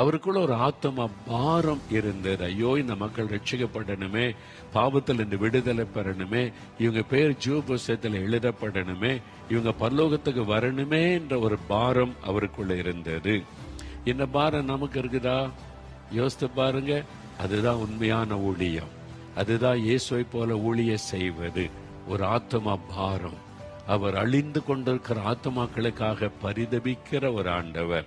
அவருக்குள்ள ஒரு ஆத்மா பாரம் இருந்தது. ஐயோ இந்த மக்கள் ரட்சிக்கப்படணுமே பாவத்தில் இருந்து விடுதலை பெறணுமே இவங்க பேர் ஜீவ புஸ்தகத்தில் எழுதப்படணுமே இவங்க பரலோகத்துக்கு வரணுமே என்ற ஒரு பாரம் அவருக்குள்ள இருந்தது. இந்த பாரம் நமக்கு இருக்குதா? யோசித்து பாருங்க. அதுதான் உண்மையான ஊழியம். அதுதான் இயேசுவை போல ஊழிய செய்வது. ஒரு ஆத்மா பாரம். அவர் அழிந்து கொண்டிருக்கிற ஆத்மாக்களுக்காக பரிதபிக்கிற ஒரு ஆண்டவர்.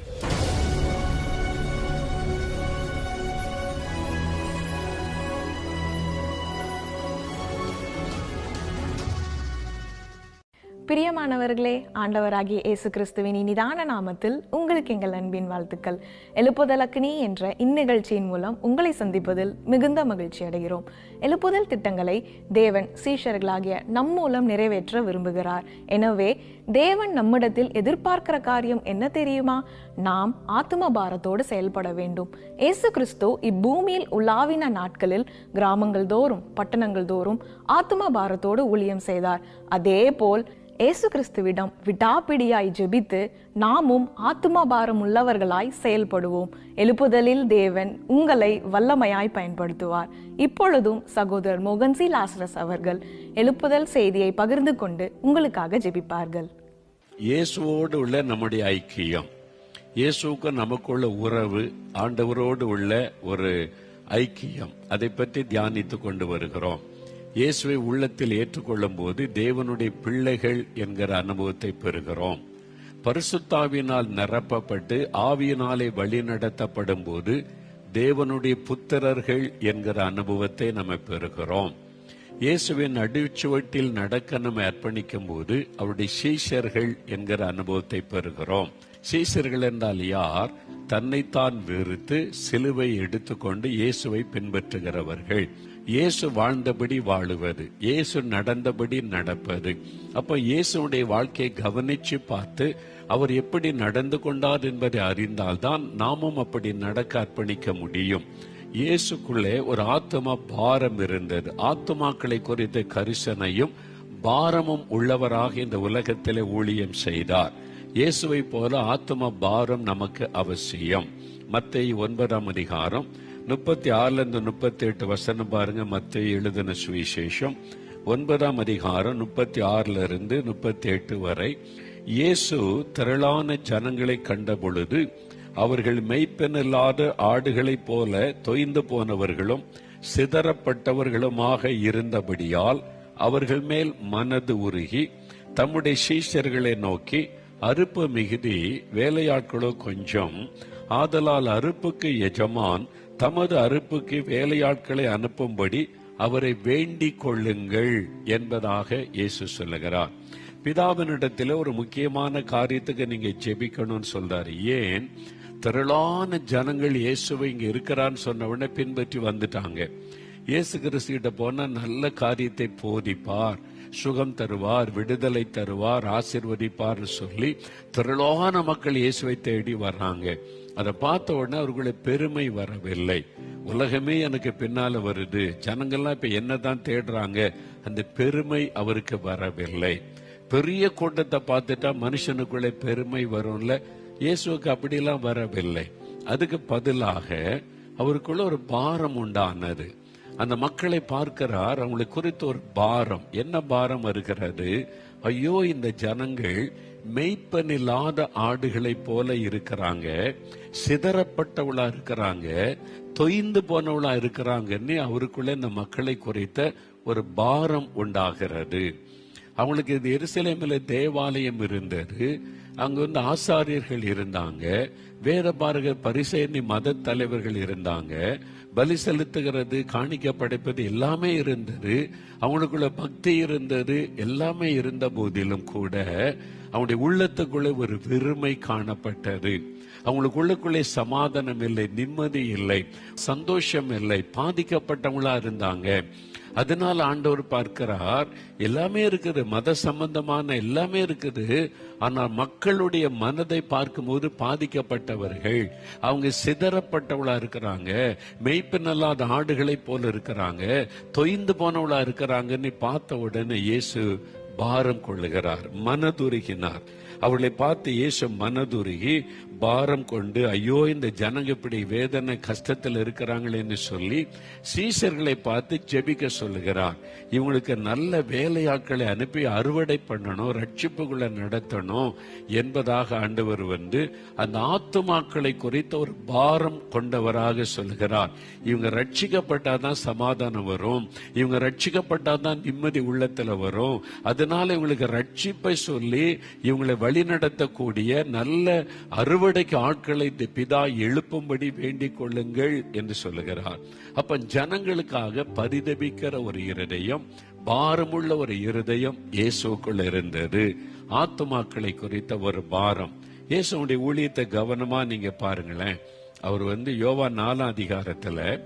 பிரியமானவர்களே ஆண்டவராகிய இயேசு கிறிஸ்துவின் இனிதான நாமத்தில் உங்களுக்கு எங்கள் அன்பின் வாழ்த்துக்கள். எழுப்புதலக்னி என்ற இந்நிகழ்ச்சியின் மூலம் உங்களை சந்திப்பதில் மிகுந்த மகிழ்ச்சி அடைகிறோம். எழுப்புதல் திட்டங்களை தேவன் சீஷர்களாகிய நம் மூலம் நிறைவேற்ற விரும்புகிறார். எனவே தேவன் நம்மிடத்தில் எதிர்பார்க்கிற காரியம் என்ன தெரியுமா? நாம் ஆத்ம பாரத்தோடு செயல்பட வேண்டும். இயேசு கிறிஸ்து இப்பூமியில் உலாவின நாட்களில் கிராமங்கள் தோறும் பட்டணங்கள் தோறும் ஆத்ம பாரத்தோடு ஊழியம் செய்தார். அதே போல் இயேசு கிறிஸ்துவிடம் விடாப்பிடியாய் ஜெபித்து நாமும் ஆத்தும பாரம் உள்ளவர்களாய் செயல்படுவோம். எழுப்புதலில் தேவன் உங்களை வல்லமையாய் பயன்படுத்துவார். இப்பொழுதும் சகோதரர் மோகன்சி லாசரஸ் அவர்கள் எழுப்புதல் செய்தியை பகிர்ந்து கொண்டு உங்களுக்காக ஜெபிப்பார்கள். இயேசுவோடு உள்ள நம்முடைய ஐக்கியம். இயேசுவுக்கு நமக்குள்ள உறவு ஆண்டவரோடு உள்ள ஒரு ஐக்கியம். அதை பற்றி தியானித்து கொண்டு வருகிறோம். இயேசுவை உள்ளத்தில் ஏற்றுக்கொள்ளும் போது தேவனுடைய பிள்ளைகள் என்கிற அனுபவத்தை பெறுகிறோம். பரிசுத்தாவினால் நிரப்பப்பட்டு ஆவியினாலே வழி நடத்தப்படும் போது தேவனுடைய புத்திரர்கள் என்கிற அனுபவத்தை நம்ம பெறுகிறோம். இயேசுவின் அடிச்சுவட்டில் நடக்க நம்ம அர்ப்பணிக்கும் போது அவருடைய சீஷர்கள் என்கிற அனுபவத்தை பெறுகிறோம். சீஷர்கள் என்றால் யார்? தன்னைத்தான் வெறுத்து சிலுவை எடுத்துக்கொண்டு இயேசுவை பின்பற்றுகிறவர்கள். இயேசு வாழ்ந்தபடி வாழுவது இயேசு நடந்தபடி நடப்பது. அப்ப இயேசுடைய வாழ்க்கையை கவனிச்சு பார்த்து அவர் எப்படி நடந்து கொண்டார் என்பதை அறிந்தால்தான் நாமும் அப்படி நடக்க அர்ப்பணிக்க முடியும். இயேசுக்குள்ளே ஒரு ஆத்மா பாரம் இருந்தது. ஆத்மாக்களை குறித்த கரிசனையும் பாரமும் உள்ளவராக இந்த உலகத்திலே ஊழியம் செய்தார். இயேசுவை போல ஆத்ம பாரம் நமக்கு அவசியம். மத்திய ஒன்பதாம் அதிகாரம் முப்பத்தி ஆறுல இருந்து முப்பத்தி எட்டு வசனம் பாருங்க மத்திய எழுதின சுவிசேஷம். ஒன்பதாம் அதிகாரம் முப்பத்தி ஆறுல இருந்து முப்பத்தி எட்டு வரை. இயேசு திரளான ஜனங்களை கண்ட பொழுது அவர்கள் மெய்ப்பெனில்லாத ஆடுகளைப் போல தொய்ந்து போனவர்களும் சிதறப்பட்டவர்களுமாக இருந்தபடியால் அவர்கள் மேல் மனது உருகி தம்முடைய சீஷர்களை நோக்கி அறுப்பு மிகுதி வேலையாட்களோ கொஞ்சம் ஆதலால் அறுப்புக்கு எஜமான் தமது அறுப்புக்கு வேலையாட்களை அனுப்பும்படி அவரை வேண்டிக் கொள்ளுங்கள் என்பதாக இயேசு சொல்லுகிறார். பிதாவினிடத்தில் ஒரு முக்கியமான காரியத்துக்கு நீங்க ஜெபிக்கணும்னு சொல்றாரு. ஏன்? திரளான ஜனங்கள் இயேசுவை இங்க இருக்கிறான்னு சொன்ன உடனே பின்பற்றி வந்துட்டாங்க. இயேசு கிறிஸ்துகிட்ட போனா நல்ல காரியத்தை போதிப்பார் சுகம் தருவார் விடுதலை தருவார் ஆசிர்வதிப்பார்னு சொல்லி திரளான மக்கள் இயேசுவை தேடி வர்றாங்க. அதை பார்த்த உடனே அவர்களை பெருமை வரவில்லை. உலகமே எனக்கு பின்னால வருது. ஜனங்கள்லாம் இப்ப என்னதான் தேடுறாங்க? அந்த பெருமை அவருக்கு வரவில்லை. பெரிய கூட்டத்தை பார்த்துட்டா மனுஷனுக்குள்ளே பெருமை வரும்ல. இயேசுவுக்கு அப்படிலாம் வரவில்லை. அதுக்கு பதிலாக அவருக்குள்ள ஒரு பாரம் உண்டானது. அந்த மக்களை பார்க்கிறார். அவங்களை குறித்து ஒரு பாரம். என்ன பாரம் வருகிறது? ஐயோ இந்த ஜனங்கள் மெய்ப்பனில்லாத ஆடுகளைப் போல இருக்கிறாங்க. சிதறப்பட்டவளா இருக்கிறாங்க. தொய்ந்து போனவளா இருக்கிறாங்கன்னு அவருக்குள்ள இந்த மக்களை குறித்த ஒரு பாரம் உண்டாகிறது. அவங்களுக்கு இது எருசலேமில் தேவாலயம் இருந்தது. அங்க வந்து ஆசாரியர்கள் இருந்தாங்க. வேத பாரக பரிசேனி மத தலைவர்கள் இருந்தாங்க. பலி செலுத்துகிறது காணிக்க படைப்பது எல்லாமே இருந்தது. அவனுக்குள்ள பக்தி இருந்தது எல்லாமே இருந்த போதிலும் கூட அவனுடைய உள்ளத்துக்குள்ளே ஒரு வெறுமை காணப்பட்டது. அவங்களுக்குள்ளே சமாதானம் இல்லை நிம்மதி இல்லை சந்தோஷம் இல்லை பாதிக்கப்பட்டவங்களா இருந்தாங்க. அதனால ஆண்டவர் பார்க்கிறார் எல்லாமே இருக்குது மத சம்பந்தமான எல்லாமே இருக்குது. ஆனால் மக்களுடைய மனதை பார்க்கும்போது பாதிக்கப்பட்டவர்கள் அவங்க சிதறப்பட்டவளா இருக்கிறாங்க மெய்ப்பெண்ணல்லாத ஆடுகளை போல இருக்கிறாங்க தொய்ந்து போனவளா இருக்கிறாங்கன்னு பார்த்த உடனே இயேசு பாரம் கொள்ளுகிறார் மனதுருகினார். அவளை பார்த்து இயேசு மனதுருகி பாரம் கொண்டு ஐயோ இந்த ஜனங்க இப்படி வேதனை கஷ்டத்தில் இருக்கிறாங்களேன்னு சொல்லி சீசர்களை பார்த்து ஜெபிக்க சொல்லுகிறார். இவங்களுக்கு நல்ல வேலையாட்களை அனுப்பி அறுவடை பண்ணணும் ரட்சிப்புகளை நடத்தணும் என்பதாக ஆண்டவர் வந்து அந்த ஆத்துமாக்களை குறித்த ஒரு பாரம் கொண்டவராக சொல்லுகிறார். இவங்க ரட்சிக்கப்பட்டாதான் சமாதானம் வரும் இவங்க ரட்சிக்கப்பட்டாதான் நிம்மதி உள்ளத்துல வரும். அதனால இவங்களுக்கு ரட்சிப்பை சொல்லி இவங்களை வழிநடத்தக்கூடிய நல்ல அறுவடைக்கு ஆட்களை இந்த பிதா எழுப்பும்படி வேண்டிக் கொள்ளுங்கள் என்று சொல்லுகிறார். அப்ப ஜனங்களுக்காக பரிதபிக்கிற ஒரு இருதயம் பாரமுள்ள ஒரு இருதயம் இயேசுக்குள் இருந்தது. ஆத்துமாக்களை குறித்த ஒரு பாரம். இயேசுடைய ஊழியத்தை கவனமா நீங்க பாருங்களேன். அவர் வந்து யோவா நாலாம் அதிகாரத்துல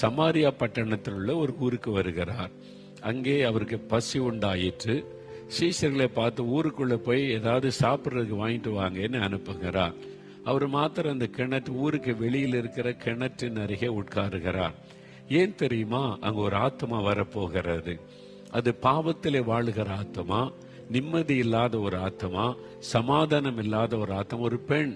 சமாரியா பட்டணத்தில் உள்ள ஒரு ஊருக்கு வருகிறார். அங்கே அவருக்கு பசி உண்டாயிற்று. சீசர்களை பார்த்து ஊருக்குள்ளே போய் ஏதாவது சாப்பிட்றதுக்கு வாங்கிட்டு வாங்கன்னு அனுப்புகிறார். அவர் மாத்திரம் அந்த கிணற்று ஊருக்கு வெளியில் இருக்கிற கிணற்றின் அருகே உட்காருகிறார். ஏன் தெரியுமா? அங்கே ஒரு ஆத்மா வரப்போகிறது. அது பாவத்திலே வாழுகிற ஆத்மா நிம்மதி இல்லாத ஒரு ஆத்மா சமாதானம் இல்லாத ஒரு ஆத்மா ஒரு பெண்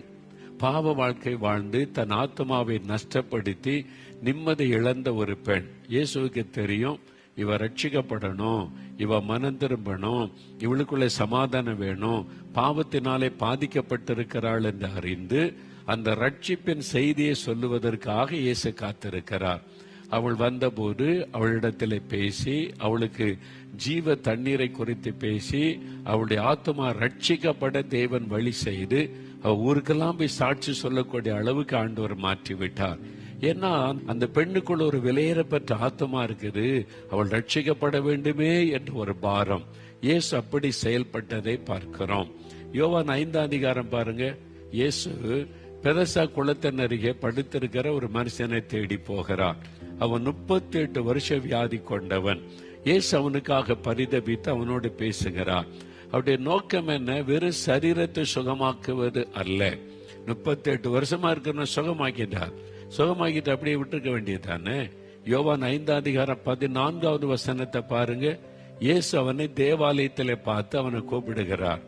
பாவ வாழ்க்கை வாழ்ந்து தன் ஆத்மாவை நஷ்டப்படுத்தி நிம்மதி இழந்த ஒரு பெண். இயேசுவுக்கு தெரியும் இவ ரட்சிக்கப்படணும் இவ மனம் திரும்பணும் இவளுக்குள்ள சமாதானம் வேணும் பாவத்தினாலே பாதிக்கப்பட்டிருக்கிறாள் என்று அறிந்து அந்த ரட்சிப்பின் செய்தியை சொல்லுவதற்காக இயேசு காத்திருக்கிறார். அவள் வந்தபோது அவளிடத்தில் பேசி அவளுக்கு ஜீவ தண்ணீரை குறித்து பேசி அவளுடைய ஆத்மா ரட்சிக்கப்பட தேவன் வழி செய்து அவ ஊருக்கெல்லாம் போய் சாட்சி சொல்லக்கூடிய அளவுக்கு ஆண்டவர் மாற்றி விட்டார் ஏன்னா அந்த பெண்ணுக்குள்ள ஒரு விலையேறப்பட்ட ஆத்தமா இருக்குது. அவள் ரட்சிக்கப்பட வேண்டுமே என்ற ஒரு பாரம். இயேசு அப்படி செயல்பட்டதை பார்க்கிறோம். யோவான் ஐந்தாம் அதிகாரம் பாருங்க. இயேசு பெதசா குளத்தின் அருகே படுத்திருக்கிற ஒரு மனுஷனை தேடி போகிறார் அவன் முப்பத்தி எட்டு வருஷ வியாதி கொண்டவன். இயேசு அவனுக்காக பரிதபித்து அவனோடு பேசுகிறார் அவருடைய நோக்கம் என்ன? வெறும் சரீரத்தை சுகமாக்குவது அல்ல. முப்பத்தி எட்டு வருஷமா இருக்கிற சுகமாக்கிட்டார் சுகமாக்கிட்டு அப்படியே விட்டுருக்க வேண்டியதானே யோவான் ஐந்தாம் அதிகாரம் பதினான்காவது வசனத்தை பாருங்க. இயேசு அவனை தேவாலயத்திலே பார்த்து அவனை கூப்பிடுகிறார்.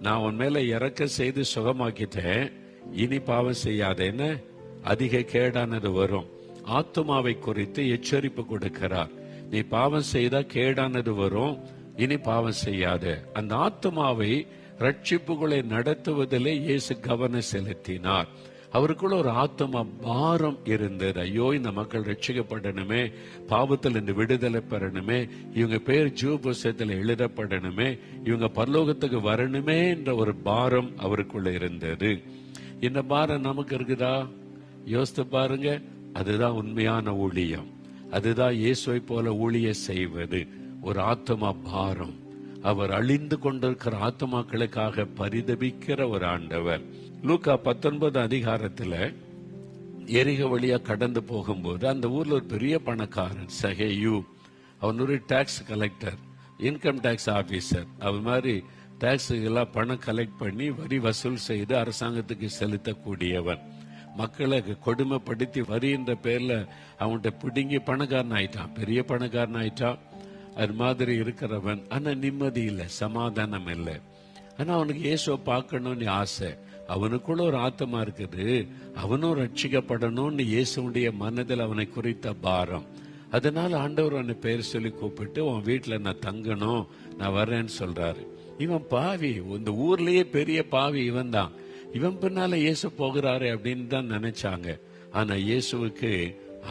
நான் உன் மேல இறக்க செய்து சுகமாக்கிட்டேன். இனி பாவம் செய்யாதேன்னு அதிக கேடானது வரும். ஆத்துமாவை குறித்து எச்சரிப்பு கொடுக்கிறார். நீ பாவம் செய்தா கேடானது வரும். இனி பாவம் செய்யாத. அந்த ஆத்துமாவை ரட்சிப்புகளை நடத்துவதிலே இயேசு கவனம் செலுத்தினார். அவருக்குள்ள ஒரு ஆத்மா பாரம் இருந்தது. ஐயோ இந்த மக்கள் ரட்சிக்கப்படணுமே பாவத்தில் இருந்து விடுதலை பெறணுமே இவங்க பேர் ஜீவ புஸ்தகத்தில் எழுதப்படணுமே இவங்க பரலோகத்துக்கு வரணுமே என்ற ஒரு பாரம் அவருக்குள்ள இருந்தது. இந்த பாரம் நமக்கு இருக்குதா? யோசித்து பாருங்க. அதுதான் உண்மையான ஊழியம். அதுதான் இயேசுவை போல ஊழிய செய்வது. ஒரு ஆத்மா பாரம். அவர் அழிந்து கொண்டிருக்கிற ஆத்மாக்களுக்காக பரிதபிக்கிற ஒரு ஆண்டவர். லூக்கா பத்தொன்பது அதிகாரத்தில் எரிக வழியா கடந்து போகும்போது அந்த ஊர்ல ஒரு பெரிய பணக்காரன் சஹேயு அவன் ஒரு tax collector income tax officer அவன் மாதிரி டாக்ஸ் எல்லாம் பணம் கலெக்ட் பண்ணி வரி வசூல் செய்து அரசாங்கத்துக்கு செலுத்தக்கூடியவன். மக்களை கொடுமைப்படுத்தி வரின்ற பேரில் அவன்கிட்ட பிடுங்கி பணக்காரன் ஆயிட்டான். பெரிய பணக்காரன் ஆயிட்டான். அது மாதிரி இருக்கிறவன். ஆனால் நிம்மதி இல்லை சமாதானம் இல்லை. ஆனால் அவனுக்கு இயேசுவை பார்க்கணும்னு ஆசை. அவனுக்குள்ள ஒரு ஆத்தமா இருக்குது. அவனும் ரட்சிக்கப்படணும்னு இயேசுடைய மனதில் அவனை குறித்த பாரம். அதனால ஆண்டவர் அவனை பெயர் சொல்லி கூப்பிட்டு உன் வீட்டில் நான் தங்கணும் நான் வர்றேன்னு சொல்றாரு. இவன் பாவி. இந்த ஊர்லயே பெரிய பாவி இவன் தான் இவன் பின்னால இயேசு போகிறாரு அப்படின்னு தான் நினைச்சாங்க. ஆனா இயேசுவுக்கு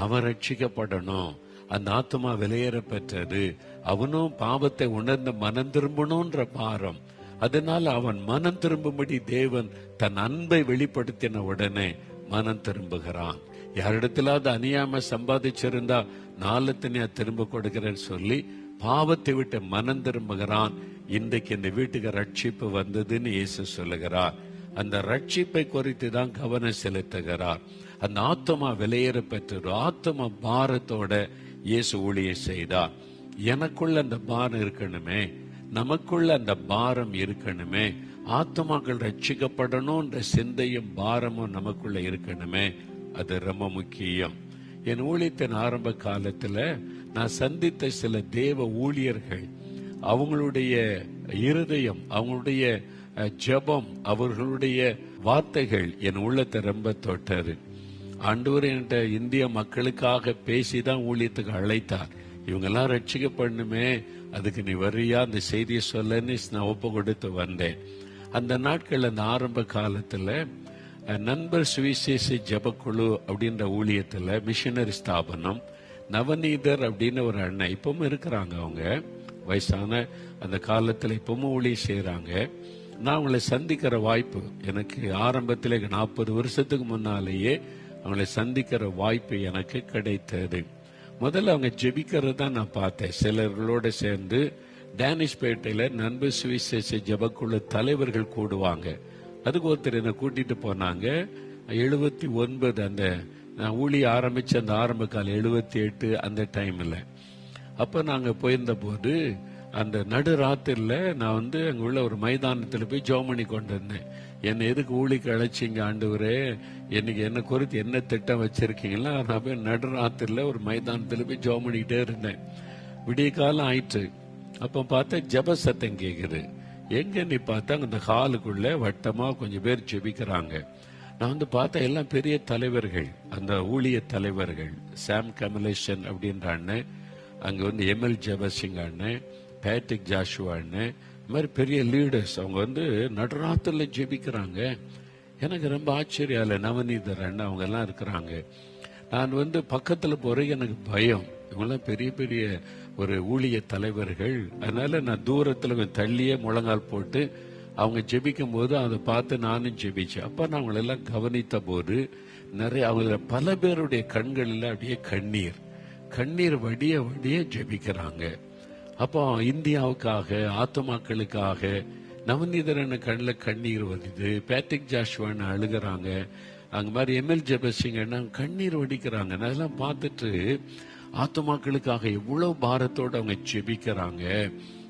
அவன் ரட்சிக்கப்படணும் அந்த ஆத்மா விலையேற பெற்றது. அவனும் பாவத்தை உணர்ந்து மனம் திரும்பணும்ன்ற பாரம். அதனால் அவன் மனம் திரும்பும்படி தேவன் தன் அன்பை வெளிப்படுத்தின உடனே மனம் திரும்புகிறான். யாரிடத்திலாவது அணியாம சம்பாதிச்சிருந்தா நாலத்தனையா திரும்ப கொடுக்கிறேன்னு சொல்லி பாவத்தை விட்டு மனம் திரும்புகிறான். இன்றைக்கு இந்த வீட்டுக்கு ரட்சிப்பு வந்ததுன்னு இயேசு சொல்லுகிறார். அந்த ரட்சிப்பை குறித்து தான் கவனம் செலுத்துகிறார். அந்த ஆத்மா விலையேற பெற்ற ஆத்மா பாரத்தோட இயேசு ஊழிய செய்தார். எனக்குள்ள அந்த பாரம் இருக்கணுமே. நமக்குள்ள அந்த பாரம் இருக்கணுமே. ஆத்மாக்கள் ரட்சிக்கப்படணும்ன்ற சிந்தையும் பாரமும் நமக்குள்ள இருக்கணுமே. அது ரொம்ப முக்கியம். என் ஊழியத்தின் ஆரம்ப காலத்துல நான் சந்தித்த சில தேவ ஊழியர்கள் அவங்களுடைய இருதயம் அவங்களுடைய ஜபம் ஜெபம் அவர்களுடைய வார்த்தைகள் என் உள்ளத்தை ரொம்ப தொட்டது. ஆண்டவர் என்கிட்ட இந்திய மக்களுக்காக பேசிதான் ஊழியத்துக்கு அழைத்தார். இவங்கெல்லாம் ரட்சிக்கப்படணுமே அதுக்கு நீ வரியா? அந்த செய்தியை சொல்லன்னு நான் ஒப்பு கொடுத்து வந்தேன். அந்த நாட்கள் அந்த ஆரம்ப காலத்துல நண்பர் சுவிசேஷ ஜபக்குழு அப்படின்ற ஊழியத்துல மிஷினரி ஸ்தாபனம் நவநீதர் அப்படின்னு ஒரு அண்ணன் இப்பவும் இருக்கிறாங்க அவங்க. வயசான அந்த காலத்துல இப்பவும் ஊழியம் செய்யறாங்க நான் அவங்களை சந்திக்கிற வாய்ப்பு எனக்கு ஆரம்பத்திலே நாற்பது வருஷத்துக்கு முன்னாலேயே அவங்களை சந்திக்கிற வாய்ப்பு எனக்கு கிடைத்தது. முதல்ல அவங்க ஜெபிக்கிறது தான் நான் பார்த்தேன். சிலர்களோடு சேர்ந்து டேனிஷ்பேட்டையில் நண்பர் சுவிசேஷ ஜபக்குழு தலைவர்கள் கூடுவாங்க. அதுக்கு ஒருத்தர் என்னை கூட்டிகிட்டு போனாங்க. எழுபத்தி ஒன்பது அந்த நான் ஊழி ஆரம்பித்த அந்த ஆரம்ப காலம் எழுபத்தி எட்டு அந்த டைமில் அப்போ நாங்கள் போயிருந்தபோது அந்த நடு ராத்திரில நான் வந்து அங்க உள்ள ஒரு மைதானத்துல போய் ஜோமணி கொண்டு வந்தேன் என்னை எதுக்கு ஊழிக்கு அழைச்சிங்க ஆண்டவரே? எனக்கு என்ன குறித்து என்ன திட்டம் வச்சிருக்கீங்களா நான் போய் நடு ராத்திரில ஒரு மைதானத்துல போய் ஜோமணிக்கிட்டே இருந்தேன். விடிய காலம் ஆயிற்று. அப்ப பார்த்தா ஜப சத்தம் கேக்குது. எங்க நீ பார்த்தா அந்த ஹாலுக்குள்ள வட்டமா கொஞ்சம் பேர் ஜெபிக்கிறாங்க. நான் வந்து பார்த்தா எல்லாம் பெரிய தலைவர்கள் அந்த ஊழிய தலைவர்கள் சாம் கமலேஷன் அப்படின்ற அண்ணன் அங்க வந்து எம்எல் ஜெபசிங் அண்ணன் பேட்ரிக் ஜாஷுவான்னு இது இந்த மாதிரி பெரிய லீடர்ஸ் அவங்க வந்து நடுராத்திரில ஜெபிக்கிறாங்க. எனக்கு ரொம்ப ஆச்சரியம் இல்லை நவநீதர் அண்ணன் அவங்க எல்லாம் இருக்கிறாங்க. நான் வந்து பக்கத்தில் போறேன் எனக்கு பயம். இவங்கெல்லாம் பெரிய பெரிய ஒரு ஊழிய தலைவர்கள். அதனால நான் தூரத்தில் தள்ளியே முழங்கால் போட்டு அவங்க ஜெபிக்கும் போது அதை பார்த்து நானும் ஜெபிச்சேன். அப்போ நான் அவங்களெல்லாம் கவனித்த போது நிறைய அவங்க பல பேருடைய கண்களில் அப்படியே கண்ணீர். கண்ணீர் வடிய வடிய ஜெபிக்கிறாங்க. அப்போ இந்தியாவுக்காக ஆத்துமாக்களுக்காக நவநீதரன் கண்ணில் கண்ணீர் வருது பேட்ரிக் ஜாஷ்வான்னு அழுகுறாங்க. அங்க மாதிரி எம்எல் ஜெபசிங்கன்னா கண்ணீர் வடிக்கிறாங்க. அதெல்லாம் பார்த்துட்டு ஆத்துமாக்களுக்காக எவ்வளவு பாரத்தோட அவங்க ஜெபிக்கிறாங்க.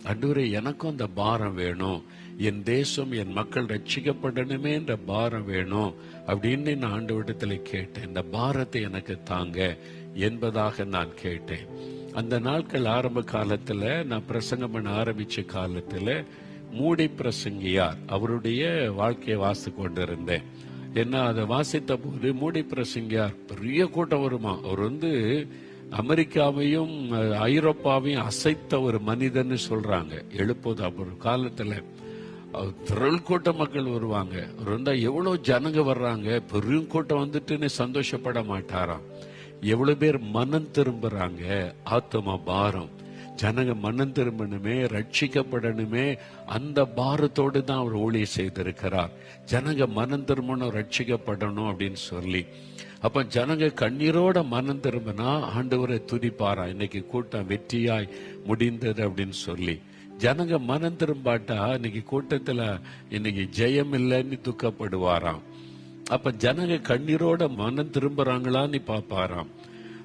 அன்றுவரே எனக்கும் அந்த பாரம் வேணும். என் தேசம் என் மக்கள் ரட்சிக்கப்படணுமே என்ற பாரம் வேணும் அப்படின்னு நான் ஆண்டவரிடத்துல கேட்டேன். இந்த பாரத்தை எனக்கு தாங்க. என்பதாக நான் கேட்டேன். அந்த நாட்கள் ஆரம்ப காலத்தில் நான் பிரசங்கம் பண்ண ஆரம்பித்த காலத்தில் மூடி பிரசங்கியார் அவருடைய வாழ்க்கையை வாசித்து கொண்டிருந்தேன். என்ன அதை வாசித்த போது மூடி பிரசங்கியார் பெரிய கூட்டம் வருமா? அவர் வந்து அமெரிக்காவையும் ஐரோப்பாவையும் அசைத்த ஒரு மனிதன்னு சொல்றாங்க. எழுப்போது அவர் காலத்துல. திரள் கூட்ட மக்கள் வருவாங்க. அவர் வந்தா எவ்வளவு ஜனங்க வர்றாங்க? பெரும் கூட்டம் வந்துட்டுன்னு சந்தோஷப்பட மாட்டாராம். எவ்வளவு பேர் மனம் திரும்புறாங்க? ஆத்மா பாரம். ஜனங்க மனம் திரும்பணுமே ரட்சிக்கப்படணுமே அந்த பாரத்தோடு தான் அவர் ஊழியம் செய்திருக்கிறார். ஜனங்க மனம் திரும்பணும் ரட்சிக்கப்படணும் அப்படின்னு சொல்லி. அப்ப ஜனங்க கண்ணீரோட மனம் திரும்பினா ஆண்டவரை துதிப்பாரா? இன்னைக்கு கூட்டம் வெற்றியாய் முடிந்தது அப்படின்னு சொல்லி. ஜனங்க மனம் திரும்பாட்டா? இன்னைக்கு கூட்டத்துல இன்னைக்கு ஜெயம் இல்லைன்னு துக்கப்படுவாராம். அப்ப ஜனங்க கண்ணீரோட மனம் திரும்புறாங்களான்னு பாப்பாராம்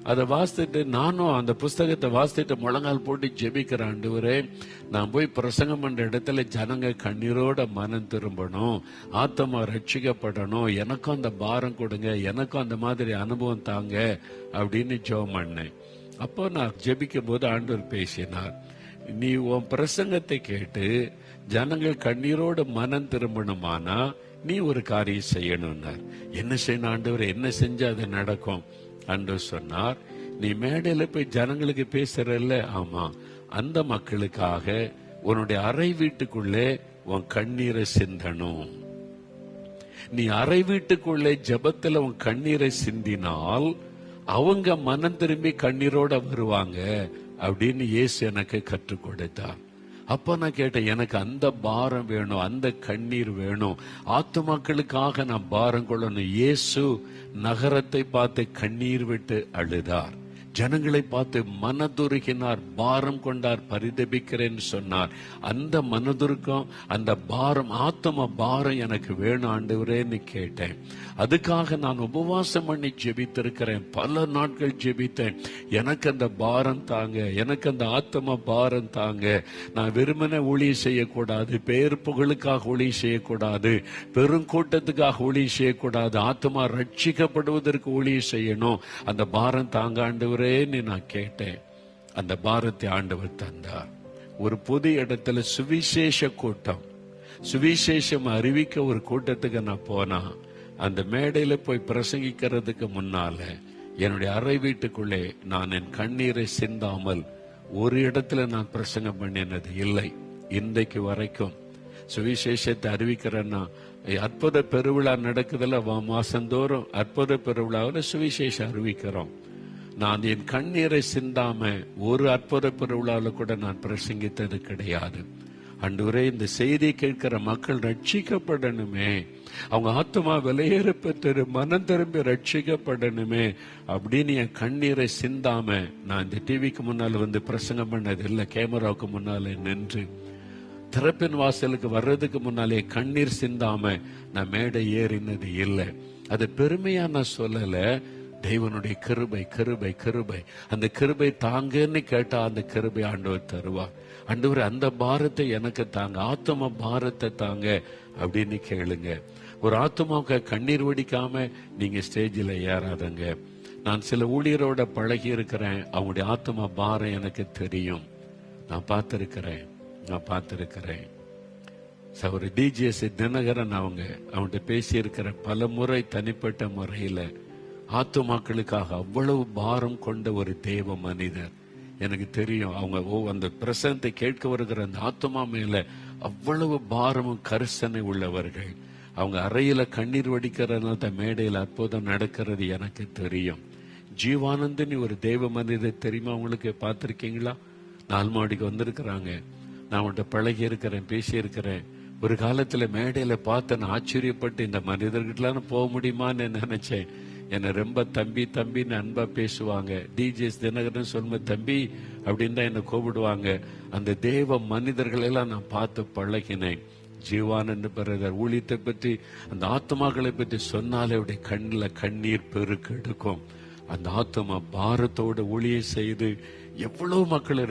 அதை வாசித்துட்டு நானும் அந்த புஸ்தகத்தை வாசித்துட்டு முழங்கால் போட்டு ஜெபிக்கிற ஆண்டவரே நான் போய் பிரசங்கம் பண்ற இடத்துல ஜனங்க கண்ணீரோட மனம் திரும்பணும் ஆத்தமா ரட்சிக்கப்படணும் எனக்கும் அந்த பாரம் கொடுங்க எனக்கும் அந்த மாதிரி அனுபவம் தாங்க அப்படின்னு ஜெபம் பண்ணேன். அப்போ நான் ஜெபிக்கும் போது ஆண்டவர் பேசினார் நீ உன் பிரசங்கத்தை கேட்டு ஜனங்கள் கண்ணீரோட மனம் திரும்பணுமானா நீ ஒரு காரியம் செய்யணும்னார். என்ன செய்யணும் ஆண்டவர்? என்ன செஞ்சா அது நடக்கும்? ஆண்டவர் சொன்னார். நீ மேடையில போய் ஜனங்களுக்கு பேசுறல்ல? ஆமா. அந்த மக்களுக்காக உன்னுடைய அறை வீட்டுக்குள்ளே உன் கண்ணீரை சிந்தணும். நீ அறை வீட்டுக்குள்ளே ஜெபத்துல உன் கண்ணீரை சிந்தினால் அவங்க மனம் திரும்பி கண்ணீரோட வருவாங்க அப்படின்னு இயேசு எனக்கு கற்றுக் கொடுத்தார். அப்ப நான் கேட்டேன் எனக்கு அந்த பாரம் வேணும் அந்த கண்ணீர் வேணும். ஆத்துமாக்களுக்காக நான் பாரம் கொள்ளணும். இயேசு நகரத்தை பார்த்து கண்ணீர் விட்டு அழுதார். ஜனங்களை பார்த்து மனதுருகினார் பாரம் கொண்டார் பரிதபிக்கிறேன்னு சொன்னார். அந்த மனதுருக்கம் அந்த பாரம் ஆத்ம பாரம் எனக்கு வேணும் ஆண்டவரேன்னு கேட்டேன். அதுக்காக நான் உபவாசம் பண்ணி ஜெபித்திருக்கிறேன். பல நாட்கள் ஜெபித்தேன். எனக்கு அந்த பாரம் தாங்க எனக்கு அந்த ஆத்ம பாரம் தாங்க. நான் வெறுமனை ஒளி செய்யக்கூடாது பேர் புகழுக்காக ஒளி செய்யக்கூடாது பெருங்கூட்டத்துக்காக ஒளி செய்யக்கூடாது ஆத்மா ரட்சிக்கப்படுவதற்கு ஒளி செய்யணும். அந்த பாரம் தாங்க ஆண்டவரேன்னு நான் கேட்டேன். அந்த பாரத்தை ஆண்டவர் தந்தார். ஒரு புது இடத்துல சுவிசேஷ கூட்டம். சுவிசேஷம் அறிவிக்க ஒரு கூட்டத்துக்கு நான் போனா அந்த மேடையில போய் பிரசங்கிக்கிறதுக்கு முன்னால என்னுடைய அறை வீட்டுக்குள்ளே நான் என் கண்ணீரை சிந்தாமல் ஒரு இடத்துல நான் பிரசங்கம் பண்ணினது இல்லை. இன்றைக்கு வரைக்கும் சுவிசேஷத்தை அறிவிக்கிறேன்னா அற்புத பெருவிழா நடக்குதுல வா- மாசந்தோறும் அற்புத பெருவிழாவில் சுவிசேஷம் அறிவிக்கிறோம். நான் என் கண்ணீரை சிந்தாம ஒரு அற்புத பெருவிழாவில் கூட நான் பிரசங்கித்தது கிடையாது. அன்றுவரே இந்த செய்தியை கேட்கிற மக்கள் ரட்சிக்கப்படணுமே. அவங்க ஆத்மா விலையேற பெற்று மனம் திரும்பி ரட்சிக்கப்படணுமே அப்படின்னு என் கண்ணீரை சிந்தாம நான் இந்த டிவிக்கு முன்னால வந்து பிரசங்கம் பண்ணது இல்லை கேமராவுக்கு முன்னால நின்று. திறப்பின் வாசலுக்கு வர்றதுக்கு முன்னாலே கண்ணீர் சிந்தாம நான் மேடை ஏறினது இல்லை. அது பெருமையா நான் சொல்லலை. தெய்வனுடைய கிருபை கிருபை கிருபை. அந்த கிருபை தாங்கன்னு கேட்டா அந்த கிருபை ஆண்டவர் தருவார். ஆண்டவர் அந்த பாரத்தை எனக்கு தாங்க ஆத்ம பாரத்தை தாங்க அப்படின்னு கேளுங்க. ஒரு ஆத்மாவுக்கு கண்ணீர் வடிக்காம நீங்க ஸ்டேஜில் ஏறாதங்க. நான் சில ஊழியரோட பழகி இருக்கிறேன். அவங்களுடைய ஆத்மா பாரம் எனக்கு தெரியும். நான் பார்த்துருக்கிறேன். நான் பார்த்துருக்கிறேன். ஒரு டிஜிஎஸ் தினகரன் அவங்க அவன்கிட்ட பேசியிருக்கிற பல முறை தனிப்பட்ட முறையில் ஆத்துமாக்களுக்காக அவ்வளவு பாரம் கொண்ட ஒரு தேவ மனிதர். எனக்கு தெரியும் அவங்க ஓ அந்த பிரசனத்தை கேட்க வருகிற அந்த ஆத்துமா மேல அவ்வளவு பாரமும் கரிசனை உள்ளவர்கள். அவங்க அறையில கண்ணீர் வடிக்கிறதுனால தான் மேடையில் அற்புதம் நடக்கிறது எனக்கு தெரியும். ஜீவானந்தனி ஒரு தேவ மனிதர் தெரியுமா? உங்களுக்கு பார்த்திருக்கீங்களா? நால்மாடிக்கு வந்திருக்கிறாங்க. நான் அவன்கிட்ட பழகி இருக்கிறேன் பேசி இருக்கிறேன். ஒரு காலத்துல மேடையில பார்த்து நான் ஆச்சரியப்பட்டு இந்த மனிதர்கிட்டலாம் போக முடியுமான்னு நினைச்சேன். என்னை ரொம்ப தம்பி தம்பின்னு அன்பா பேசுவாங்க. டிஜிஎஸ் தினகரன் சொல்லும்போது தம்பி அப்படின்னு தான் என்னை கூப்பிடுவாங்க. அந்த தேவ மனிதர்களெல்லாம் நான் பார்த்து பழகினேன். ஜீவானந்த பிரதர் ஊழியத்தை பற்றி அந்த ஆத்மாக்களை பற்றி சொன்னாலே அவருடைய கண்ணில் கண்ணீர் பெருக்கெடுக்கும் அந்த ஆத்மா பாரத்தோட ஒளியை செய்து எவ்வளவு மக்கள்